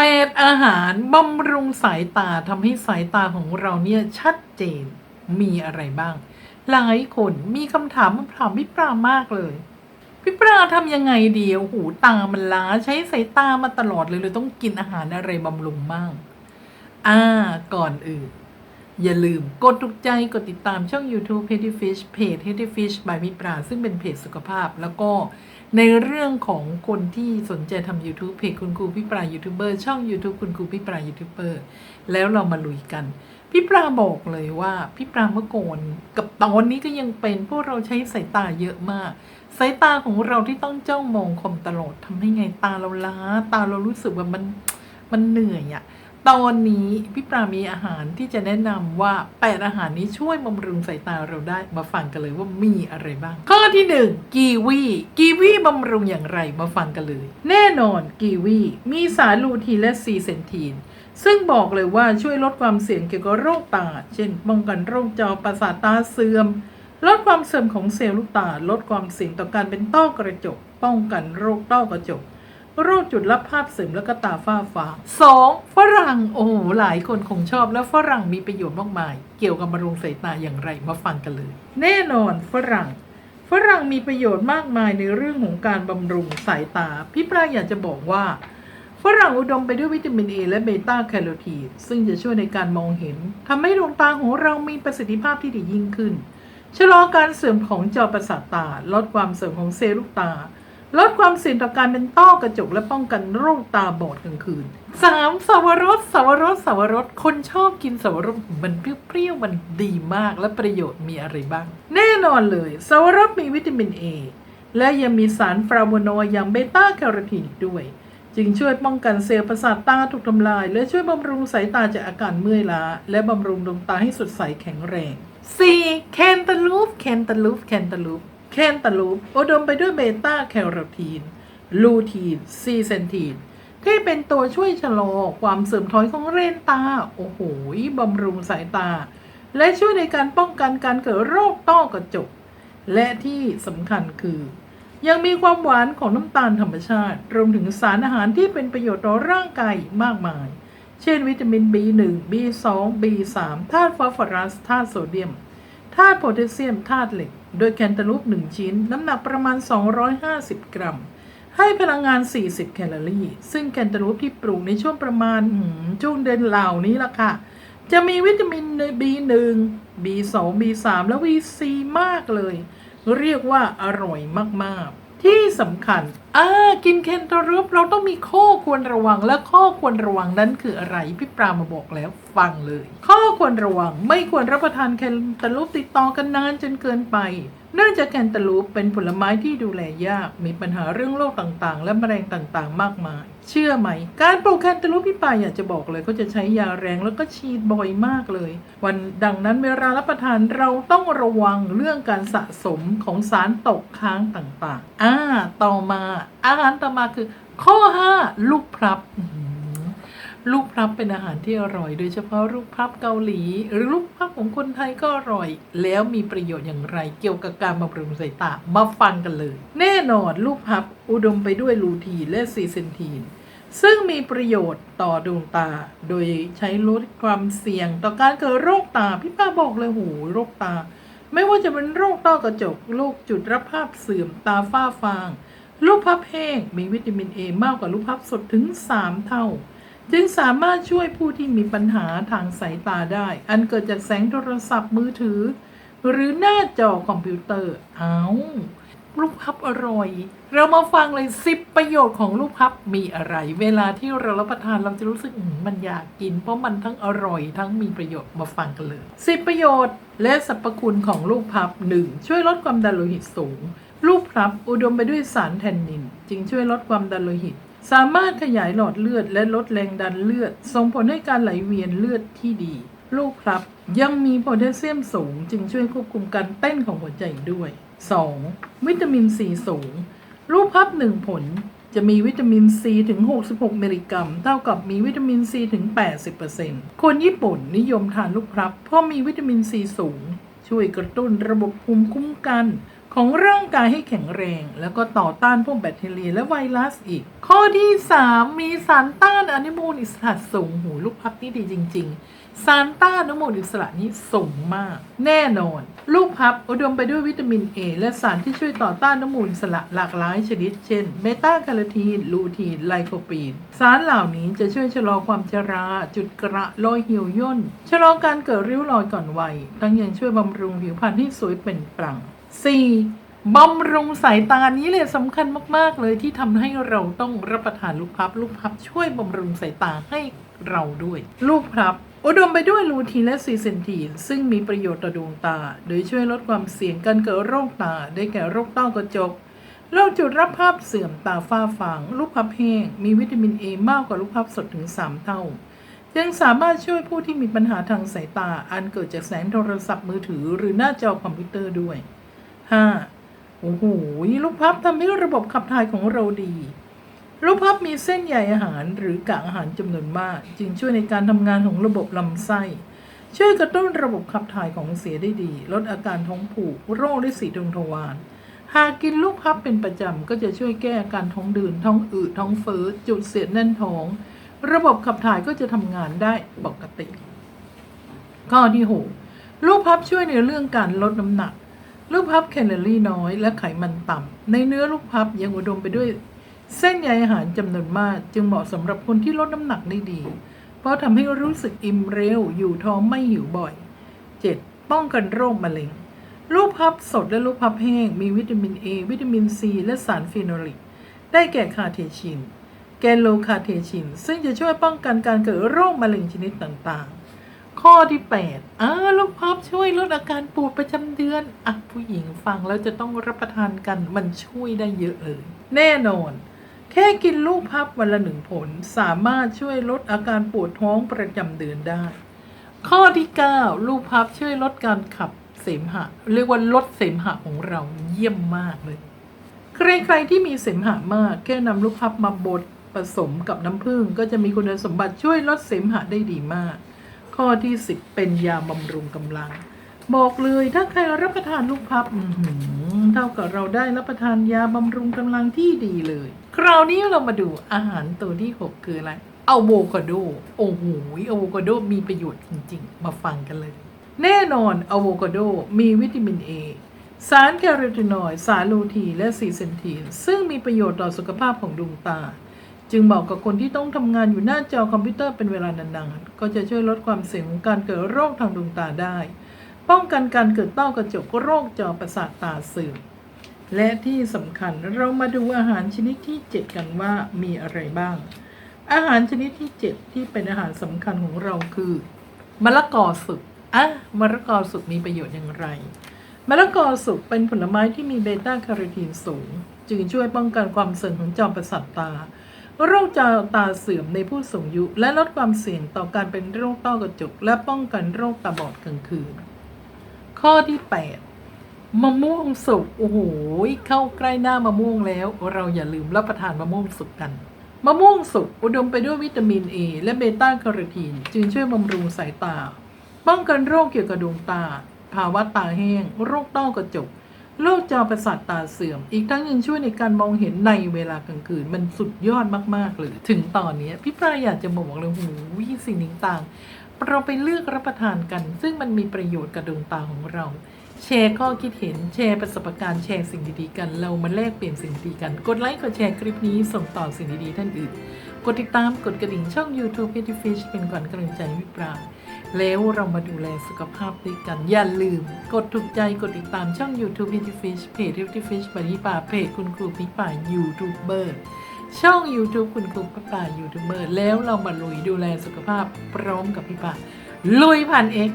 เปดอาหารบำรุงสายตาทำให้สายตาของเราเนี่ยชัดเจนมีอะไรบ้าง หลายคนมีคำถามมาถามพี่ปรามากเลย พี่ปราทำยังไงดีโอ้โหูตามันล้าใช้สายตามาตลอดเลยเลยต้องกินอาหารอะไรบำรุงบ้างอ่าก่อนอื่น อย่าลืมกดถูกใจกดติดตามช่อง YouTube h e a d y Fish เพจ h e a d y Fish by พี่ปรา ซึ่งเป็นเพจสุขภาพ แล้วก็ในเรื่องของคนที่สนใจทำ YouTube เพจคุณครูพี่ปรายูทูบเบอร์ช่อง YouTube คุณครูพี่ปรายูทูบเบอร์แล้วเรามาลุยกัน พี่ปราบอกเลยว่าพี่ปราเมื่อก่อนกับตอนนี้ก็ยังเป็นพวกเราใช้สายตาเยอะมากสายตาของเราที่ต้องจ้องมองคมตลอดทำให้ไงตาเราล้า ตาเรารู้สึกว่ามันมันเหนื่อยอะ ตอนนี้พี่ปรามีอาหารที่จะแนะนำว่าแปดอาหารนี้ช่วยบำรุงสายตาเราได้มาฟังกันเลยว่ามีอะไรบ้าง ข้อที่หนึ่งกีวีกีวีบำรุงอย่างไรมาฟังกันเลย แน่นอนกีวีมีสารลูทีนและซีเซนทีนซึ่งบอกเลยว่าช่วยลดความเสี่ยงเกี่ยวกับโรคตา เช่นป้องกันโรคจอประสาทตาเสื่อม ลดความเสื่อมของเซลล์ลูกตา ลดความเสี่ยงต่อการเป็นต้อกระจก ป้องกันโรคต้อกระจก โรคจุดรับภาพเสื่อมและก็ตาฝ้าฟางสองฝรั่งโอ้โหหลายคนคงชอบแล้วฝรั่งมีประโยชน์มากมาย เกี่ยวกับบำรุงสายตาอย่างไรมาฟังกันเลย แน่นอนฝรั่ง ฝรั่งมีประโยชน์มากมายในเรื่องของการบำรุงสายตา พี่ปราอยากจะบอกว่าฝรั่งอุดมไปด้วยวิตามินเอและเบต้าแคโรทีนซึ่งจะช่วยในการมองเห็นทำให้ดวงตาของเรามีประสิทธิภาพที่ดียิ่งขึ้น ชะลอการเสื่อมของจอประสาทตา ลดความเสื่อมของเซลล์ลูกตา ลดความเสี่ยงต่อการเป็นต้อกระจกและป้องกันโรคตาบอดกลางคืน 3. สวรสสวรสสวรสคนชอบกินสวรสมันเปรี้ยวๆมันดีมากและประโยชน์มีอะไรบ้าง แน่นอนเลย สวรสมีวิตามินเอและยังมีสารฟลาโวนอยด์อย่างเบต้าแคโรทีนด้วย จึงช่วยป้องกันเซลล์ประสาทตาถูกทำลาย และช่วยบำรุงสายตาจากอาการเมื่อยล้า และบำรุงดวงตาให้สดใสแข็งแรง 4. แคนตาลูปแคนตาลูปแคนตาลูป คนตาลูปอุดมไปด้วยเบต้าแคโรทีน ลูทีน ซีเซนทีน ที่เป็นตัวช่วยชะลอความเสื่อมถอยของเรนตา โอ้โหบำรุงสายตา และช่วยในการป้องกันการเกิดโรคต้อกระจก และที่สำคัญคือ ยังมีความหวานของน้ำตาลธรรมชาติ รวมถึงสารอาหารที่เป็นประโยชน์ต่อร่างกายมากมาย เช่น วิตามิน B1 B2 B3 ธาตุฟอสฟอรัสธาตุโซเดียม ธาตุโพแทสเซียมธาตุเหล็ก โดยแคนตาลูป1ชิ้น น้ำหนักประมาณ 250 กรัม ให้พลังงาน 40 แคลอรี่ ซึ่งแคนตาลูปที่ปลูกในช่วงประมาณช่วงเดือนเหล่านี้ล่ะค่ะ จะมีวิตามิน B1 B2 B3 และ VC มากเลย เรียกว่าอร่อยมากๆ ที่สำคัญอ่ากินเคนตารูปเราต้องมีข้อควรระวังและข้อควรระวังนั้นคืออะไร พี่ปรามาบอกแล้วฟังเลย ข้อควรระวังไม่ควรรับประทานเคนตารูปติดต่อกันนานจนเกินไป เนื่องจากแคนตาลูปเป็นผลไม้ที่ดูแลยาก มีปัญหาเรื่องโรคต่างๆ และแมลงต่างๆ มากมาย เชื่อไหม การปลูกแคนตาลูปพี่ปายอยากจะบอกเลยเขาจะใช้ยาแรงแล้วก็ฉีดบ่อยมากเลย วันดังนั้นเวลารับประทานเราต้องระวังเรื่องการสะสมของสารตกค้างต่างๆ อ่า ต่อมา อาหารต่อมาคือ ข้อ 5 ลูกพลับ ลูกพลับเป็นอาหารที่อร่อย โดยเฉพาะลูกพลับเกาหลี หรือลูกพลับของคนไทยก็อร่อย แล้วมีประโยชน์อย่างไร เกี่ยวกับการบำรุงสายตามาฟังกันเลย แน่นอนลูกพลับอุดมไปด้วยลูทีนและซีเซนทีนซึ่งมีประโยชน์ต่อดวงตา โดยใช้ลดความเสี่ยงต่อการเกิดโรคตา พี่ป้าบอกเลยโหโรคตา ไม่ว่าจะเป็นโรคต้อกระจก โรคจุดรับภาพเสื่อม ตาฝ้าฟาง ลูกพับแห้ง มีวิตามินเอมากกว่าลูกพับสดถึง 3 เท่า จึงสามารถช่วยผู้ที่มีปัญหาทางสายตาได้ อันเกิดจากแสงโทรศัพท์มือถือ หรือหน้าจอคอมพิวเตอร์ เอาลูกพับอร่อย เรามาฟังเลยสิบประโยชน์ของลูกพับมีอะไร เวลาที่เรารับประทานเราจะรู้สึกมันอยากกิน เพราะมันทั้งอร่อยทั้งมีประโยชน์มาฟังกันเลยสิบประโยชน์ และสรรพคุณของลูกพับหนึ่งช่วยลดความดันโลหิตสูง ลูกพับอุดมไปด้วยสารแทนนิน จึงช่วยลดความดันโลหิต สามารถขยายหลอดเลือดและลดแรงดันเลือด ส่งผลให้การไหลเวียนเลือดที่ดี ลูกพลับยังมีโพแทสเซียมสูง จึงช่วยควบคุมการเต้นของหัวใจด้วย 2. วิตามินซีสูง ลูกพลับหนึ่งผลจะมีวิตามินซีถึง 66 มิลลิกรัม เท่ากับมีวิตามินซีถึง 80%คนญี่ปุ่นนิยมทานลูกพลับ เพราะมีวิตามินซีสูง ช่วยกระตุ้นระบบภูมิคุ้มกัน ของร่างกายให้แข็งแรง แล้วก็ต่อต้านพวกแบคทีเรียและไวรัสอีก ข้อที่ 3 มีสารต้านอนุมูลอิสระสูงหูลูกพับนี่ดีจริง ๆ สารต้านอนุมูลอิสระนี้สูงมาก แน่นอน ลูกพับอุดมไปด้วยวิตามิน A และสารที่ช่วยต่อต้านอนุมูลอิสระหลากหลายชนิด เช่นเบต้าคโรทีน ลูทีน ไลโคปีน สารเหล่านี้จะช่วยชะลอความชรา จุดกระรอยเหี่ยวย่นชะลอการเกิดริ้วรอยก่อนวัยทั้งยังช่วยบำรุงผิวพรรณที่สวยเป็นปลั่ง 4. บำรุงสายตานี้เลยสำคัญมากๆเลยที่ทำให้เราต้องรับประทานลูกพลับ ลูกพลับช่วยบำรุงสายตาให้เราด้วย ลูกพลับ อุดมไปด้วยลูทีนและซีเซนทีน ซึ่งมีประโยชน์ต่อดวงตา โดยช่วยลดความเสี่ยงการเกิดโรคตา ได้แก่โรคต้อกระจกโรคจุดรับภาพเสื่อมตาฝ้าฟางลูกพับแห้งมีวิตามินเอมากกว่าลูกพับสดถึง 3 เท่ายังสามารถช่วยผู้ที่มีปัญหาทางสายตา อันเกิดจากแสงโทรศัพท์มือถือ หรือหน้าจอคอมพิวเตอร์ด้วย 5. โอ้โหลูกพับทำให้ระบบขับถ่ายของเราดี ลูกพับมีเส้นใยอาหารหรือกากอาหารจำนวนมาก จึงช่วยในการทำงานของระบบลำไส้ ช่วยกระตุ้นระบบขับถ่ายของเสียได้ดี ลดอาการท้องผูกโรคฤทธิ์สีดวงทวารหากกินลูกพับเป็นประจำก็จะช่วยแก้อาการท้องดื่นท้องอืดท้องเฟ้อจุดเสียดแน่นท้อง ระบบขับถ่ายก็จะทำงานได้ปกติ ข้อที่ 6 ลูกพับช่วยในเรื่องการลดน้ำหนัก ลูกพับแคลอรี่น้อยและไขมันต่ำในเนื้อลูกพับยังอุดมไปด้วย เส้นใยอาหารจำนวนมาก จึงเหมาะสำหรับคนที่ลดน้ำหนักได้ดี เพราะทำให้รู้สึกอิ่มเร็ว อยู่ท้องไม่หิวบ่อย 7. ป้องกันโรคมะเร็ง ลูกพับสดและลูกพับแห้ง มีวิตามิน A วิตามิน C และสารฟีโนลิก ได้แก่คาเทชิน แกนโลคาเทชิน ซึ่งจะช่วยป้องกันการเกิดโรคมะเร็งชนิดต่างๆ ข้อที่8อ่าลูกพับช่วยลดอาการปวดประจำเดือน อะ ผู้หญิงฟังแล้วจะต้องรับประทานกันมันช่วยได้เยอะเลย แน่นอน แค่กินลูกพับวันละหนึ่งผล สามารถช่วยลดอาการปวดท้องประจำเดือนได้ ข้อที่ 9 ลูกพับช่วยลดการขับเสมหะ เรียกว่าลดเสมหะของเราเยี่ยมมากเลย ใครๆที่มีเสมหะมาก แค่นำลูกพับมาบดผสมกับน้ำผึ้งก็จะมีคุณสมบัติช่วยลดเสมหะได้ดีมาก ข้อที่10เป็นยาบำรุงกำลัง บอกเลยถ้าใครรับประทานลูกพับเท่ากับเราได้รับประทานยาบำรุงกำลังที่ดีเลย คราวนี้เรามาดูอาหารตัวที่6คืออะไรอะโวคาโด โอ้โหอะโวคาโดมีประโยชน์จริง ๆ มาฟังกันเลย แน่นอนอะโวคาโดมีวิตามิน A สารแคโรทีนอยด์สารลูทีนและซีเซนทีน ซึ่งมีประโยชน์ต่อสุขภาพของดวงตา จึงเหมาะกับคนที่ต้องทำงานอยู่หน้าจอคอมพิวเตอร์เป็นเวลานานๆ ก็จะช่วยลดความเสี่ยงของการเกิดโรคทางดวงตาได้ ป้องกันการเกิดต้อกระจกโรคจอประสาทตาเสื่อม และที่สำคัญเรามาดูอาหารชนิดที่ 7 กันว่ามีอะไรบ้าง อาหารชนิดที่ 7 ที่เป็นอาหารสำคัญของเราคือมะละกอสุกอะมะละกอสุกมีประโยชน์อย่างไรมะละกอสุกเป็นผลไม้ที่มีเบต้าแคโรทีนสูง จึงช่วยป้องกันความเสื่อมของจอประสาทตา โรคจอตาเสื่อมในผู้สูงอายุ และลดความเสี่ยงต่อการเป็นโรคต้อกระจก และป้องกันโรคตาบอดกลางคืน ข้อที่ 8 มะม่วงสุกโอ้โหเข้าใกล้หน้ามะม่วงแล้ว เราอย่าลืมรับประทานมะม่วงสุกกันมะม่วงสุกอุดมไปด้วยวิตามิน A และเบต้าแคโรทีนจึงช่วยบำรุงสายตา ป้องกันโรคเกี่ยวกับดวงตา ภาวะตาแห้ง โรคต้อกระจก โรคจอประสาทตาเสื่อม อีกทั้งยังช่วยในการมองเห็นในเวลากลางคืน มันสุดยอดมากๆเลย ถึงตอนนี้พี่ปลายอยากจะบอกเลยโอ้โหสิ่งต่างๆเราไปเลือกรับประทานกัน ซึ่งมันมีประโยชน์กับดวงตาของเรา แชร์ข้อคิดเห็นแชร์ประสบการณ์แชร์สิ่งดีๆกัน เรามาแลกเปลี่ยนสิ่งดีๆกัน กดไลค์กดแชร์คลิปนี้ส่งต่อสิ่งดีๆท่านอื่น กดติดตามกดกระดิ่งช่อง YouTube p e t t y Fish เป็นขวัญกำลังใจให้พี่ปลา แล้วเรามาดูแลสุขภาพด้วยกัน อย่าลืม กดถูกใจกดติดตามช่อง YouTube p e t t y Fish เพจ p e t t y Fish ปริป่าเพจคุณครูปิปป่ายูทูบเบอร์ช่อง YouTube คุณครูปิปป่ายูทูบเบอร์แล้วเรามาลุยดูแลสุขภาพพร้อมกับพี่ป่าลุยผ่านเอ็ก